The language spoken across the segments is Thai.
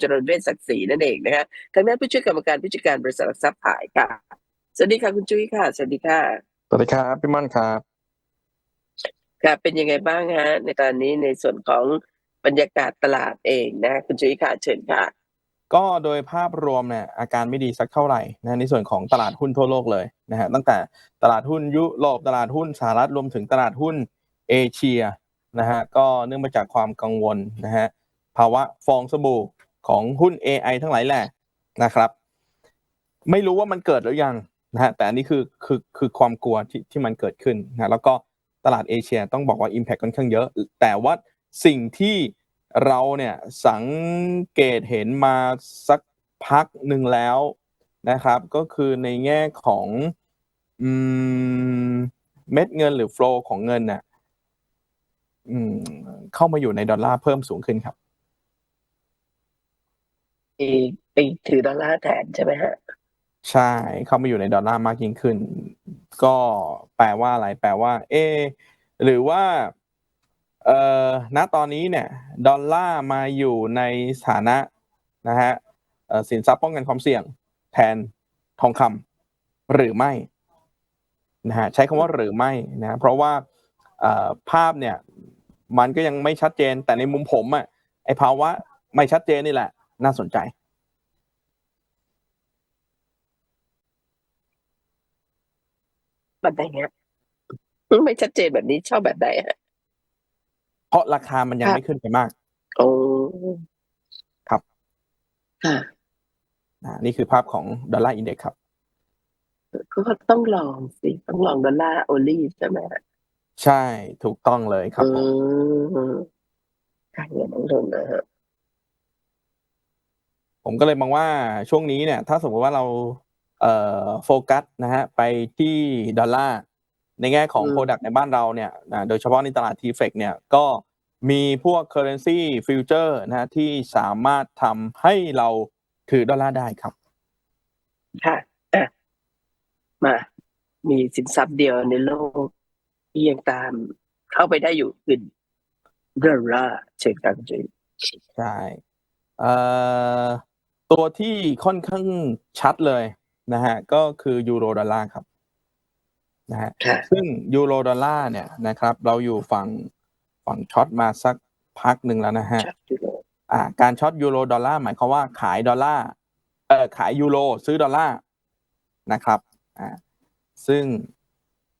เจริญเวชศักดิ์ศรีนั่นเองนะคะทางด้านผู้ช่วยกรรมการผู้จัดการบริษัทหลักทรัพย์ขายค่ะ สวัสดีค่ะคุณจุ้ยค่ะ สวัสดีค่ะ สวัสดีครับพี่ม่อนครับค่ะเป็นยังไงบ้างฮะ ในตอนนี้ในส่วนของบรรยากาศตลาดเองนะ คุณจุ้ยค่ะเชิญค่ะ ก็โดยภาพรวมเนี่ยอาการไม่ดีสักเท่าไหร่นะในส่วนของตลาดหุ้นทั่วโลกเลยนะฮะตั้งแต่ตลาดหุ้นยุโรปตลาดหุ้นสหรัฐรวมถึงตลาดหุ้นเอเชียนะฮะก็เนื่องมาจากความกังวลนะฮะภาวะฟองสบู่ ของหุ้น AI ทั้งหลายแหละนะครับ ไม่รู้ว่ามันเกิดหรือยังนะฮะแต่อันนี้คือคือคือความกลัวที่ที่มันเกิดขึ้นนะแล้วก็ตลาดเอเชียต้องบอกว่า Impact ค่อนข้างเยอะ แต่ว่าสิ่งที่เราเนี่ยสังเกตเห็นมาสักพักหนึ่งแล้วนะครับ ก็คือในแง่ของอืมเม็ดเงินหรือ flow ของเงินน่ะอืมเข้ามาอยู่ในดอลลาร์เพิ่มสูงขึ้นครับ ไปไปถือดอลลาร์แทนใช่ไหมฮะ ใช่เข้ามาอยู่ในดอลลาร์มากยิ่งขึ้น ก็แปลว่าอะไรแปลว่า เอ หรือว่าเอ่อณตอนนี้เนี่ยดอลลาร์มาอยู่ในสถานะนะฮะสินทรัพย์ป้องกันความเสี่ยง แทนทองคำหรือไม่นะฮะใช้คำว่าหรือไม่นะเพราะว่าภาพเนี่ยมันก็ยังไม่ชัดเจนแต่ในมุมผมอะไอภาวะไม่ชัดเจนนี่แหละ น่าสนใจแบบไหนเงี้ยไม่ชัดเจนแบบนี้ชอบแบบไหนฮะเพราะราคามันยังครับไม่ขึ้นไปมาก โอ้ครับค่ะอ่านี่คือภาพของดอลลาร์อินเด็กซ์ครับก็ต้องลองสิต้องลองดอลลาร์โอลี่ใช่ไหมฮะใช่ถูกต้องเลยครับผมอืมการเงินต้องลงนะฮะ ผมก็เลยมองว่าช่วงนี้เนี่ย ถ้าสมมติว่าเราเอ่อโฟกัสนะฮะไปที่ดอลลาร์ในแง่ของอืม Product ในบ้านเราเนี่ยนะโดยเฉพาะในตลาด t f e c เนี่ยก็มีพวก Currency Future นะฮะที่สามารถทำให้เราถือดอลลาร์ได้ครับค่ะอะมา มีสินทรัพย์เดียวในโลกที่ยังตามเข้าไปได้อยู่คือดอลลาร์เช่นกันจริงใช่เอ่อ ตัวที่ค่อนข้างชัดเลยนะฮะก็คือยูโรดอลลาร์ครับนะฮะค่ะซึ่งยูโรดอลลาร์เนี่ยนะครับ เราอยู่ฝั่งฝั่งช็อตมาสักพักหนึ่งแล้วนะฮะชัดอยู่เลยอ่าการช็อตยูโรดอลลาร์หมายความว่าขายดอลลาร์เอ่อขายยูโรซื้อดอลลาร์นะครับอ่าซึ่ง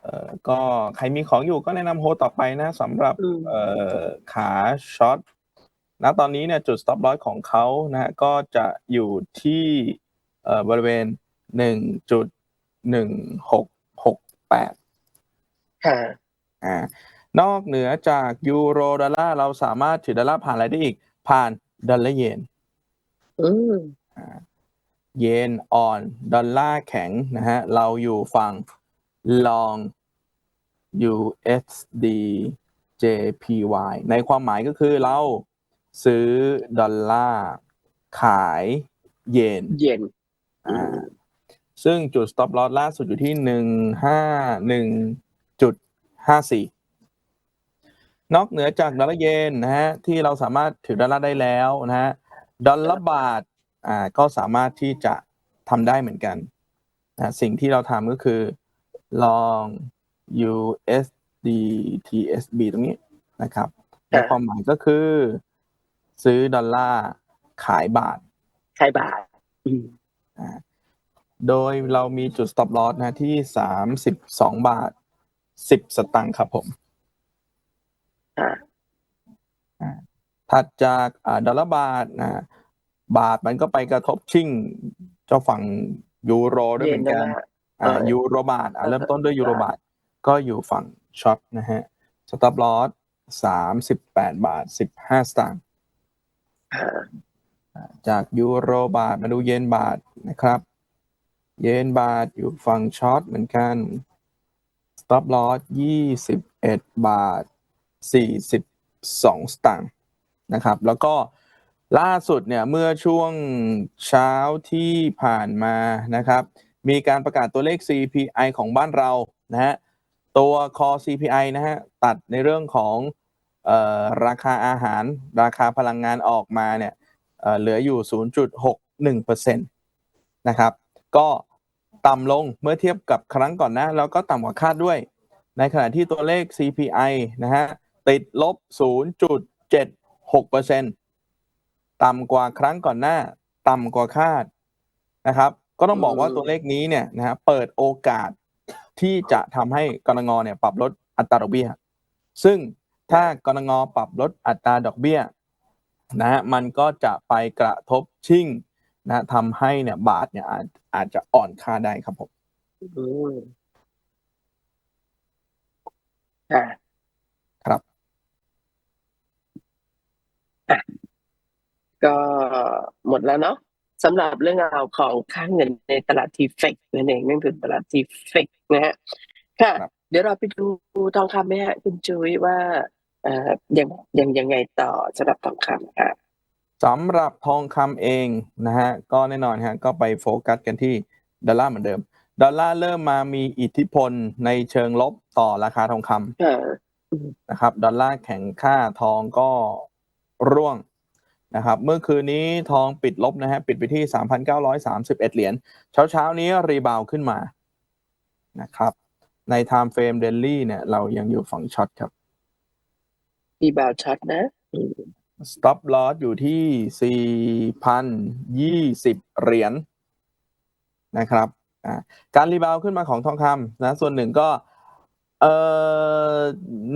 เอ่อก็ใครมีของอยู่ก็แนะนำโฮต่อไปนะสำหรับอืมเอ่อขาช็อต ณตอนนี้เนี่ยจุด stop loss ของเขานะฮะก็จะอยู่ที่เอ่อบริเวณหนึ่งจุดหนึ่งหกหกแปดค่ะอ่านอกเหนือจากยูโรดอลลาร์เราสามารถถือดอลลาร์ผ่านอะไรได้อีก ผ่านดอลลาร์เยนอืมเยนอ่อนดอลลาร์แข็งนะฮะเราอยู่ฝั่ง long USD JPY ในความหมายก็คือเรา ซื้อดอลลาร์ขายเยนเย็นอ่าซึ่งจุด stop loss ล่าสุดอยู่ที่หนึ่งห้าหนึ่งจุดห้าสี่นอกเหนือจากดอลลาร์เยนนะฮะที่เราสามารถถือดอลลาร์ได้แล้วนะฮะดอลลาร์บาทอ่าก็สามารถที่จะทำได้เหมือนกันนะสิ่งที่เราทำก็คือลอง USD TSB ตรงนี้นะครับในความหมายก็คือ ซื้อดอลลาร์ขายบาทใช่บาทอืมอ่าโดยเรามีจุด stop loss นะที่สามสิบสองบาทสิบสตังค์ครับผมอ่าถัดจากอ่าดอลลาร์บาทนะบาทมันก็ไปกระทบชิ่งเจ้าฝั่งยูโรด้วยเหมือนกันเย็นดอลลาร์อ่าเออยูโรบาทอ่าเออเริ่มต้นด้วยยูโรบาท ก็อยู่ฝั่งช็อตนะฮะ stop loss สามสิบแปดบาทสิบห้าสตางค์อ่า จากยูโรบาทมาดูเยนบาทนะครับ เยนบาทอยู่ฝั่งช็อตเหมือนกัน stop loss ยี่สิบเอ็ดบาทสี่สิบสองสตางค์นะครับ แล้วก็ล่าสุดเนี่ยเมื่อช่วงเช้าที่ผ่านมานะครับ มีการประกาศตัวเลข CPI ของบ้านเรานะฮะตัว core CPI นะฮะตัดในเรื่องของ ราคาอาหารราคาพลังงานออกมาเนี่ยเหลืออยู่ 0.61%นะครับ ก็ต่ำลงเมื่อเทียบกับครั้งก่อนน้าแล้วก็ต่ำกว่าคาดด้วย ในขณะที่ตัวเลข CPI นะฮะติดลบ 0.76%ต่ำกว่าครั้งก่อนหน้า ต่ำกว่าคาดนะครับ ก็ต้องบอกว่าตัวเลขนี้เนี่ยนะฮะเปิดโอกาสที่จะทำให้กรงเนี่ยปรับลดอัตราดอกเบี้ยซึ่ง ถ้ากรงปรับลดอัตราดอกเบี้ยนะฮะมันก็จะไปกระทบชิ่งนะทำให้เนี่ยบาทเนี่ยอาจอาจจะอ่อนค่าได้ครับผมอืมอ่าครับก็หมดแล้วเนาะสำหรับเรื่องราวของค่าเงินในตลาดทีเฟกนั่นเองนั่นคือตลาดทีเฟกนะฮะค่ะครับเดี๋ยวเราไปดูทองคำไหมฮะคุณจุ้ยว่าเอ่อ ยังยังยังไงต่อสำหรับทองคำค่ะสำหรับทองคำเองนะฮะก็แน่นอนฮะก็ไปโฟกัสกันที่ดอลลาร์เหมือนเดิม ดอลลาร์เริ่มมามีอิทธิพลในเชิงลบต่อราคาทองคำเออนะครับดอลลาร์แข็งค่าทองก็ร่วงนะครับเมื่อคืนนี้ทองปิดลบนะฮะปิดไปที่ 3,931 เหรียญเช้าเช้าๆนี้รีบาวขึ้นมานะครับใน Time Frame Daily เนี่ยเรายังอยู่ฝั่งช็อตครับ มีบาวช็อตนะอืม Stop Loss อยู่ที่4,020เหรียญนะครับการรีบาวขึ้นมาของทองคำนะส่วนหนึ่งก็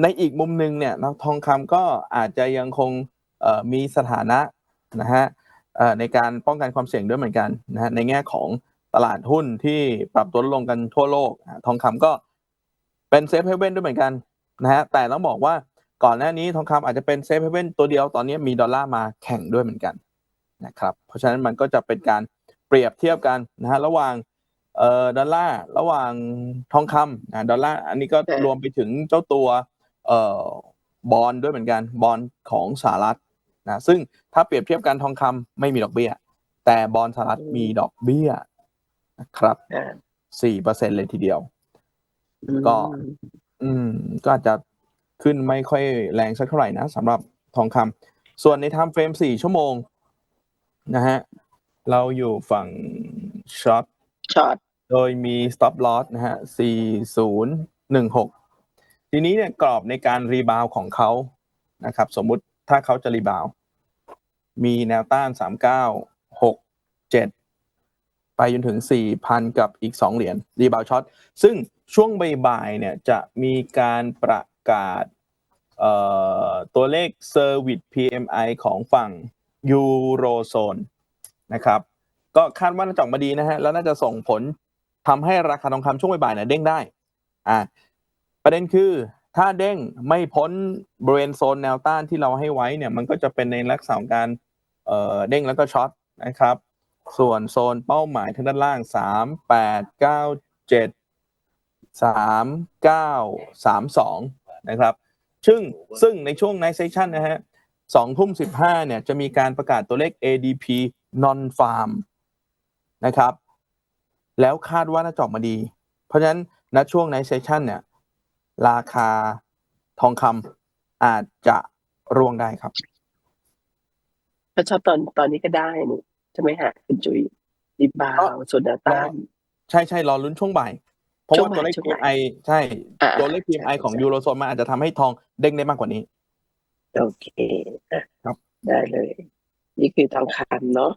ในอีกมุมหนึ่งเนี่ยนะทองคำก็อาจจะยังคงมีสถานะนะฮะในการป้องกันความเสี่ยงด้วยเหมือนกันนะฮะในแง่ของตลาดหุ้นที่ปรับตัวลงกันทั่วโลก ทองคำก็เป็นเซฟเฮเว่นด้วยเหมือนกันนะฮะแต่ต้องบอกว่า ก่อนหน้านี้ทองคำอาจจะเป็นเซฟเฮเว่นตัวเดียวตอนนี้มีดอลลาร์มาแข่งด้วยเหมือนกันนะครับเพราะฉะนั้นมันก็จะเป็นการเปรียบเทียบกันนะฮะระหว่างเอ่อดอลลาร์ระหว่างทองคำอ่าดอลลาร์อันนี้ก็รวมไปถึงเจ้าตัวเอ่อบอลด้วยเหมือนกันบอลของสหรัฐนะซึ่งถ้าเปรียบเทียบกันทองคำไม่มีดอกเบี้ย แต่บอลสหรัฐมีดอกเบี้ยนะครับอ่าสี่เปอร์เซ็นเลยทีเดียวอืมก็ อืมก็อาจจะ ขึ้นไม่ค่อยแรงสักเท่าไหร่นะสำหรับทองคำส่วนในไทม์เฟรม4ชั่วโมงนะฮะเราอยู่ฝั่งช็อตช็อตโดยมี stop loss นะฮะ 4016 ทีนี้เนี่ยกรอบในการรีบาวของเขานะครับ สมมุติถ้าเขาจะรีบาว มีแนวต้าน 3967ไปจนถึง 4,000 กับอีก 2 เหรียญรีบาวช็อต ซึ่งช่วงบ่ายๆเนี่ยจะมีการประ กาสตัวเลข Service PMI ของฝั่งยูโรโซนนะครับก็คาดว่าน่าจะออกมาดีนะฮะแล้วน่าจะส่งผลทำให้ราคาทองคำช่วงบ่ายๆเนี่ยเด้งได้อ่าประเด็นคือถ้าเด้งไม่พ้นบริเวณโซนแนวต้านที่เราให้ไว้เนี่ยมันก็จะเป็นในลักษณะของการเเด้งแล้วก็ช็อตนะครับส่วนโซนเป้าหมายทางด้านล่าง 3 8 9 7 3 9 3 2 นะครับ ซึ่งซึ่งในช่วง night session นะฮะสองทุ่มสิบห้าเนี่ยจะมีการประกาศตัวเลข ADP non farm นะครับ แล้วคาดว่าน่าจะออกมาดี เพราะฉะนั้นณช่วง night session เนี่ย ราคาทองคำอาจจะร่วงได้ครับถ้าชอบตอนตอนนี้ก็ได้นี่ใช่ไหมฮะคุณจุ้ยรีบาวส่วนแนวต้านใช่ใช่รอลุ้นช่วงบ่าย เพราะช่วว่างตัวเลขบ่ายช่วงบ่าย PMI ใช่อ่าตัวเลข PMI ของใช่ยูโรโซนมันอาจจะทำให้ทองเด้งได้มากกว่านี้ โอเคอะครับได้เลย นี่คือทองคำเนาะ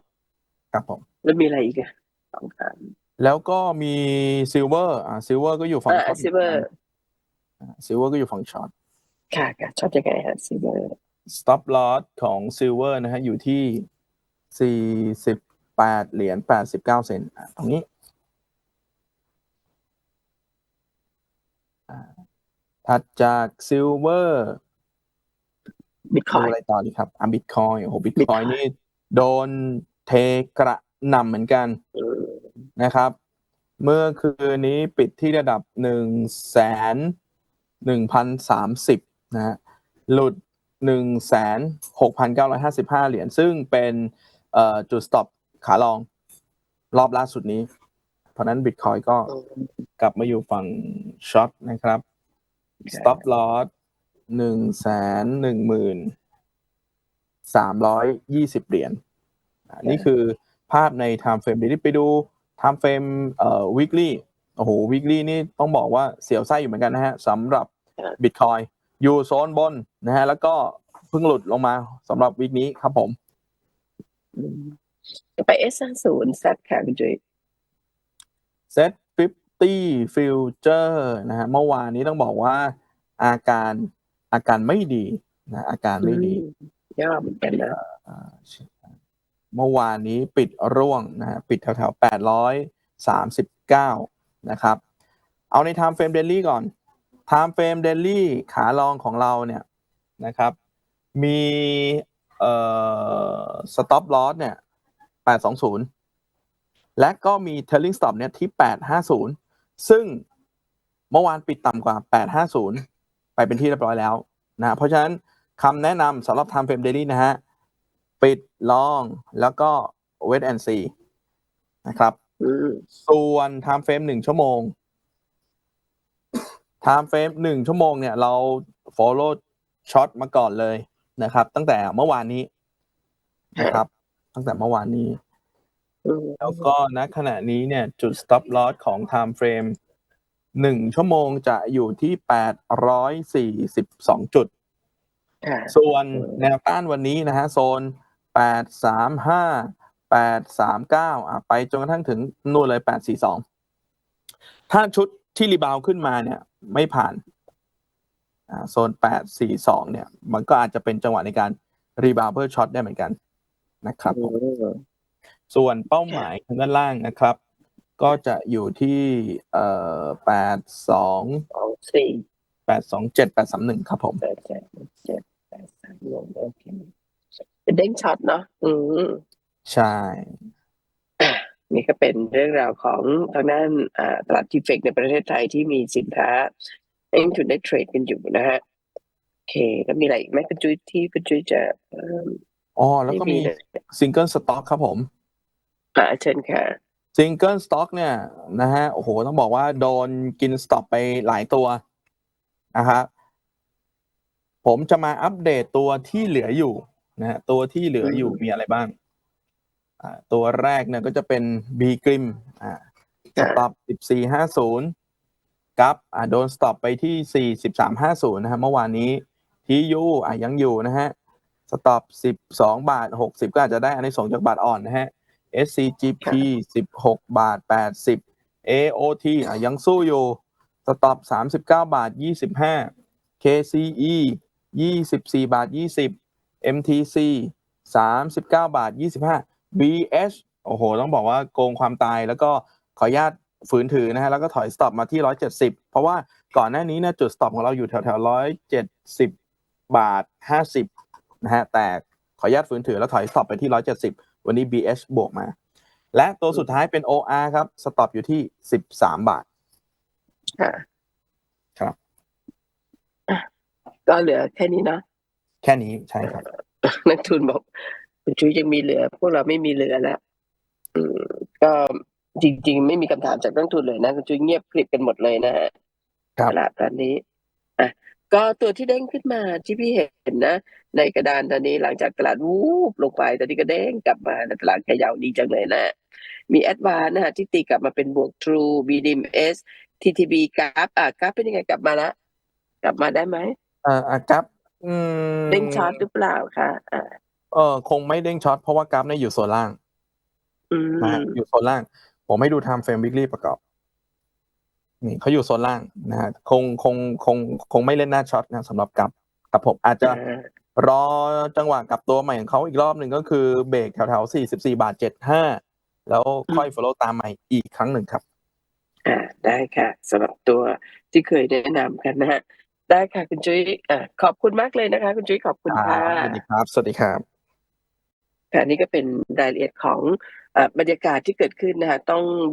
ครับผมแล้วมีอะไรอีกอะทองคแล้วก็มีซิลเวอร์อ่าซิลเวอร์ก็อยู่ำฝั่งอ่าช็อตซิเวอร์ซิลเวอร์ก็อยู่ฝั่งช็อตค่ะค่ะชอบยังไงฮะซิเวอร์ stop loss ของ silver นะฮะอยู่ที่48เหรียญ89เซนต์อะตรงนี้อ่า ถัดจาก silver บิตคดูอยอะไรต่อดีครับอะ bitcoin โอ้โห bitcoin Bitcoin นี่โดนเทกระหน่ำเหมือนกันนะครับ เมื่อคืนนี้ปิดที่ระดับหนึ่งแสนหนึ่งพันสามสิบนะฮะหลุดหนึ่งแสนหกพันเก้าร้อยห้าสิบห้าเหรียญซึ่งเป็นเอ่อจุด stop ขาลองรอบล่าสุดนี้ เพราะนั้น Bitcoin ก็กลับมาอยู่ฝั่งช็อตนะครับ stop loss หนึ่งแสนหนึ่งหมื่นสามร้อยยี่สิบเหรียญอ่านี่คือภาพใน time frame daily ไปดู time frame เอ่อ weekly โอ้โห weekly นี่ต้องบอกว่าเสียวไส้อยู่เหมือนกันนะฮะสำหรับ Bitcoin อยู่โซนบนนะฮะ แล้วก็เพิ่งหลุดลงมาสำหรับวีคนี้ครับผมอืมไปเอสศูนย์แซดค่ะคุณจุ้ย Set 50 Future นะฮะเมื่อวานนี้ต้องบอกว่าอาการอาการไม่ดีนะอาการไม่ดีอืมย่อเหมือนกันนะอ่าเมื่อวานนี้ปิดร่วงนะฮะปิดแถวๆแปดร้อยสามสิบเก้านะครับ เอาใน Time Frame Daily ก่อน Time Frame Daily ขาลองของเราเนี่ยนะครับมีเอ่อ Stop Loss เนี่ยแปดสองศูนย์และก็มี Trailing Stop เนี่ยที่แปดห้าศูนย์ ซึ่งเมื่อวานปิดต่ำกว่าแปดห้าศูนย์ไปเป็นที่เรียบร้อยแล้วนะเพราะฉะนั้นคำแนะนำสำหรับ Time Frame Daily นะฮะ ปิดลองแล้วก็ wait and see นะครับอืมส่วน time frame หนึ่งชั่วโมง time frame หนึ่งชั่วโมงเนี่ย เรา follow shot มาก่อนเลยนะครับ ตั้งแต่เมื่อวานนี้นะครับ ตั้งแต่เมื่อวานนี้อืม แล้วก็ณขณะนี้เนี่ยจุด stop loss ของ time frame หนึ่งชั่วโมงจะอยู่ที่แปดร้อยสี่สิบสองจุดค่ะส่วนแนวต้านวันนี้นะฮะโซนแปดสามห้าแปดสามเก้าอะไปจนกระทั่งถึงนู่นเลยแปดสี่สองถ้าชุดที่รีบาวด์ขึ้นมาเนี่ย ไม่ผ่านอ่าโซนแปดสี่สองเนี่ย มันก็อาจจะเป็นจังหวะในการรีบาวด์เพื่อช็อตได้เหมือนกันนะครับผมอืม ส่วนเป้าหมายทางด้านล่างนะครับ ก็จะอยู่ที่เอ่อแปดสองสองสี่แปดสองเจ็ดแปดสามหนึ่งครับผมแปดเจ็ดเจ็ดแปดสามรวมโอเคเป็นเด้งช็อตเนาะอืมใช่นี่ก็เป็นเรื่องราวของทางด้านอ่าตลาดทีเฟกในประเทศไทยที่มีสินค้าให้นักลงทุนได้เทรดกันอยู่นะฮะโอเคแล้วมีอะไรอีกไหมคุณจุ้ยที่คุณจุ้ยจะเพิ่มอ๋อแล้วก็มีเลยซิงเกิลสต็อกครับผม อ่าเชิญค่ะซิงเกิลสต็อกเนี่ยนะฮะโอ้โหต้องบอกว่าโดนกินสต็อปไปหลายตัวนะครับผมจะมาอัปเดตตัวที่เหลืออยู่นะฮะตัวที่เหลืออยู่อืมมีอะไรบ้างอ่าตัวแรกเนี่ยก็จะเป็น B กริมอ่าสต็อป1450กับอ่าโดนสต็อปไปที่4350นะฮะเมื่อวานนี้ทียูอะยังอยู่นะฮะสต็อป12บาท60ก็อาจจะได้อันนี้ส่งส์จากบาทอ่อนนะฮะ SCGP 16 บาท 80 AOT อะยังสู้อยู่สต็อป39 บาท 25 KCE 24 บาท 20 MTC 39 บาท 25 BH โอ้โห ต้องบอกว่าโกงความตายแล้วก็ขออนุญาตฝืนถือนะฮะ แล้วก็ถอยสต็อปมาที่ 170 เพราะว่าก่อนหน้านี้เนี่ยจุดสต็อปของเราอยู่แถวแถว170 บาท 50 นะฮะ แต่ขออนุญาตฝืนถือแล้วถอยสต็อปไปที่ 170 วันนี้ BH บวกมา และตัวสุดท้ายเป็น OR ครับ สต็อปอยู่ที่13บาทค่ะครับอะก็เหลือแค่นี้เนาะแค่นี้ใช่ครับ นักทุนบอกคุณชุยยังมีเหลือ พวกเราไม่มีเหลือแล้วอืมก็จริง ๆ ไม่มีคำถามจากนักทุนเลยนะ คุณชุยเงียบกริบกันหมดเลยนะฮะครับตลาดตอนนี้อะ ก็ตัวที่เด้งขึ้นมาที่พี่เห็นนะ ในกระดานตอนนี้หลังจากตลาดวูบลงไปตอนนี้ก็เด้งกลับมาแล้วตลาดขยาวดีจังเลยนะ มีแอดวานนะฮะที่ตีกลับมาเป็นบวก True BDMs TTB กราฟอะกราฟเป็นยังไงกลับมาละกลับมาได้ไหมเอ่ออะครับอืมเด้งช็อตหรือเปล่าคะอ่าเออคงไม่เด้งช็อตเพราะว่ากราฟเนี่ยอยู่โซนล่างอืนะฮะมอยู่โซนล่าง ผมให้ดู time frame weekly ประกอบ นี่เขาอยู่โซนล่างนะฮะคงคงคงคงไม่เล่นหน้าช็อตนะสำหรับกราฟครับผมอาจจะอ่ารอจังหวะกลับตัวใหม่ของเขาอีกรอบหนึ่งก็คือเบรกแถวๆ44บาท75แล้วค่อย follow ตามใหม่อีกครั้งหนึ่งครับ อ่าได้ค่ะสำหรับตัวที่เคยแนะนำกันนะฮะได้ค่ะคุณจุ้ยอ่าขอบคุณมากเลยนะคะ คุณจุ้ยขอบคุณค่ะสวัสดีครับ สวัสดีครับค่ะนี่ก็เป็นรายละเอียดของเอ่อบรรยากาศที่เกิดขึ้นนะคะต้องบอก